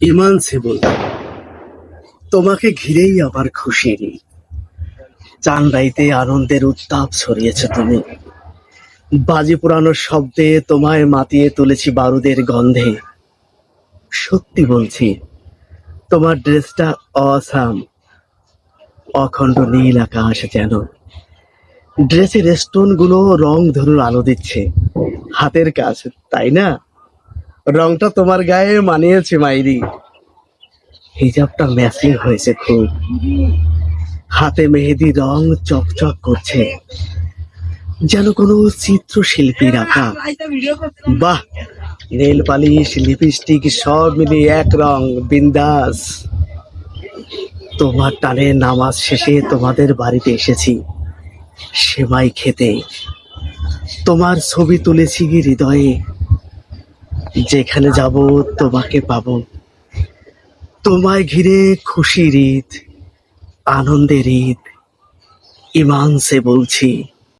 ইমান সে বলতে তোমাকে ঘিরেই আবার খুশির চান্দাইতে আনন্দের উত্তাপ ছড়িয়েছে তুমি। বাজি পোড়ানোর শব্দে তোমায় মাতিয়ে তুলেছি বারুদের গন্ধে। সত্যি বলছি, তোমার ড্রেসটা অসাম, অখণ্ড নীল আকাশ যেন। ড্রেসের স্টোনগুলো রং ধরুন আলো দিচ্ছে। হাতের কাজ, তাই না? রংটা তোমার গায়ে মানিয়েছে, মাইরি। হিজাবটা ম্যাচিং হয়েছে খুব। হাতে মেহেদি রং চকচক করছে। যেন কোনো চিত্রশিল্পীর আঁকা। বাহ! নেল পালিশ, লিপস্টিক, সব মিলিয়ে এক রং, বিন্দাস। তোমার টানে নামাজ শেষে তোমাদের বাড়িতে এসেছি। সেমাই খেতে। তোমার ছবি তুলেছি হৃদয়ে। যেখানে যাব তোমাকে পাব। তোমায় ঘিরে খুশির ঈদ আনন্দের ঈদ ইমান সে বলছি।